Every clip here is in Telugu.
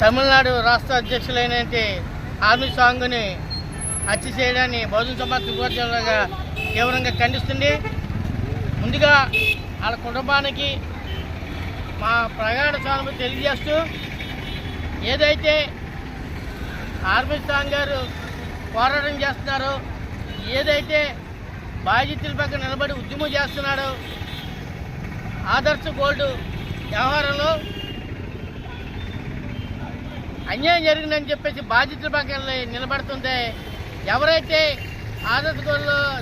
తమిళనాడు రాష్ట్ర అధ్యక్షులైన ఆర్మీ సాంగ్ని హత్య చేయడాన్ని బహుజన సమాజ్ త్రిపురగా తీవ్రంగా ఖండిస్తుంది. ముందుగా వాళ్ళ కుటుంబానికి మా ప్రగాఢ సానుభూతి తెలియజేస్తూ ఏదైతే ఆర్మీ సాంగ్ గారు పోరాటం చేస్తున్నారో ఏదైతే బాధితుల పక్కన నిలబడి ఉద్యమం చేస్తున్నాడో ఆదర్శ గోల్డ్ వ్యవహారంలో అన్యాయం జరిగిందని చెప్పేసి బాధితుల పక్కన నిలబడుతుంది ఎవరైతే ఆదర్శ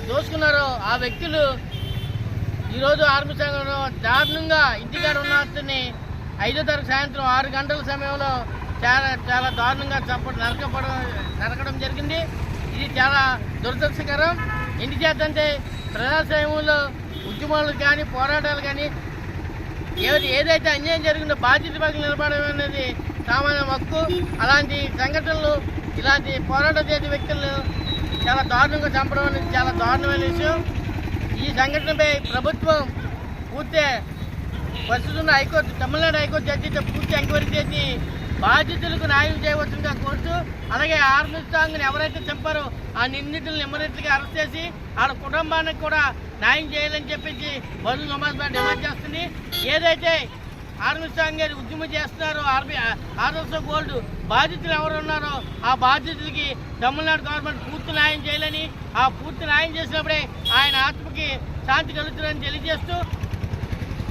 దోసుకున్నారో ఆ వ్యక్తులు ఈరోజు ఆర్మీ సంఘంలో దారుణంగా ఇంటికాడ ఉన్న అతన్ని ఐదో తారీఖు సాయంత్రం ఆరు గంటల సమయంలో చాలా చాలా దారుణంగా చంప నరకపడం నరకడం జరిగింది. ఇది చాలా దురదృష్టకరం. ఎందుకు చేద్దంటే ప్రజాస్వామ్యంలో ఉద్యమాలు కానీ పోరాటాలు కానీ ఏది ఏదైతే అన్యాయం జరిగిందో బాధ్యత పక్కన నిలబడడం అనేది సామాన్య హక్కు అలాంటి సంఘటనలు ఇలాంటి పోరాటం చేసే వ్యక్తులను చాలా దారుణంగా చంపడం అనేది చాలా దారుణమైన విషయం. ఈ సంఘటనపై ప్రభుత్వం పూర్తి ప్రస్తుతం హైకోర్టు తమిళనాడు హైకోర్టు జడ్జితో పూర్తి ఎంక్వైరీ చేసి బాధితులకు న్యాయం చేయవచ్చుగా కోరుతూ అలాగే ఆర్మీ సాంగ్ని ఎవరైతే చంపారో ఆ నిందితులను ఇమ్మరెట్లుగా అరెస్ట్ చేసి వాళ్ళ కుటుంబానికి కూడా న్యాయం చేయాలని చెప్పేసి బదులు సమాజ్ పార్టీ డిమాండ్ చేస్తుంది. ఏదైతే ఆర్మీ స్వామి గారు ఉద్యమం చేస్తున్నారు. ఆర్మీ ఆర్ఎస్ఓ గోల్డ్ బాధితులు ఎవరు ఉన్నారో ఆ బాధితులకి తమిళనాడు గవర్నమెంట్ పూర్తి న్యాయం చేయాలని ఆ పూర్తి న్యాయం చేసినప్పుడే ఆయన ఆత్మకి శాంతి కలుగుతుందని తెలియజేస్తూ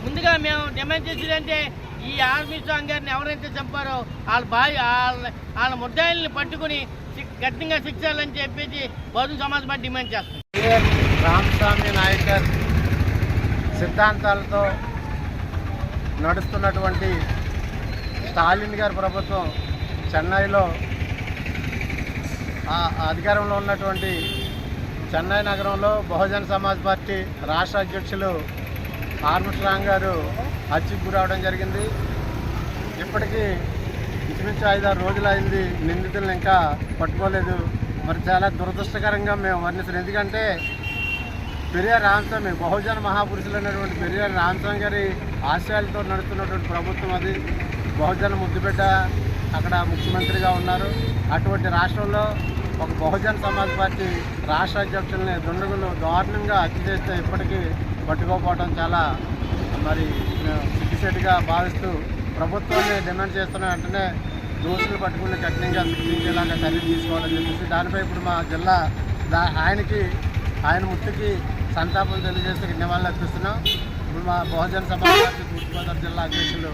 ముందుగా మేము డిమాండ్ చేసేది అంటే ఈ ఆర్మీ స్వామి గారిని ఎవరైతే చంపారో వాళ్ళ బాయ్ వాళ్ళ వాళ్ళ ముద్దాయిల్ని పట్టుకుని శిక్- గట్టిగా శిక్షాలని చెప్పేసి బహుజన సమాజ్ పార్టీ డిమాండ్ చేస్తాం రామస్వామి నాయకర్ సిద్ధాంతాలతో నడుస్తున్నటువంటి స్టాలిన్ గారి ప్రభుత్వం చెన్నైలో ఆ అధికారంలో ఉన్నటువంటి చెన్నై నగరంలో బహుజన సమాజ్ పార్టీ రాష్ట్ర అధ్యక్షులు ఆర్మస్ట్రాంగ్ గారు హత్యకు గురవడం జరిగింది. ఇప్పటికీ ఇంచుమించు ఐదారు రోజులు అయింది నిందితులను ఇంకా పట్టుకోలేదు. మరి చాలా దురదృష్టకరంగా మేము వర్ణిస్తున్నాం ఎందుకంటే పెరియార్ రామస్వామి బహుజన మహాపురుషులు అనేటువంటి పెరియార్ రామస్వామి గారి ఆశయాలతో నడుస్తున్నటువంటి ప్రభుత్వం అది. బహుజన ముద్దుబిడ్డ అక్కడ ముఖ్యమంత్రిగా ఉన్నారు. అటువంటి రాష్ట్రంలో ఒక బహుజన సమాజ్ పార్టీ రాష్ట్ర అధ్యక్షుల్ని దుండగులు దారుణంగా హత్య చేస్తే ఇప్పటికీ పట్టుకోపోవడం చాలా మరి సిగ్గుసేటుగా భావిస్తూ ప్రభుత్వాన్ని డిమాండ్ చేస్తున్న వెంటనే దోషులు పట్టుకుని కఠినంగా శిక్షించేలాగా చర్యలు తీసుకోవాలని చెప్పేసి దానిపై ఇప్పుడు మా జిల్లా దా ఆయనకి ఆయన ముట్టుకి సంతాపం తెలియజేస్తే నివాళులు అర్పిస్తున్నాం. ఇప్పుడు మా బహుజన సమాజ్ పార్టీ తూర్పుగోదావరి జిల్లా అధ్యక్షులు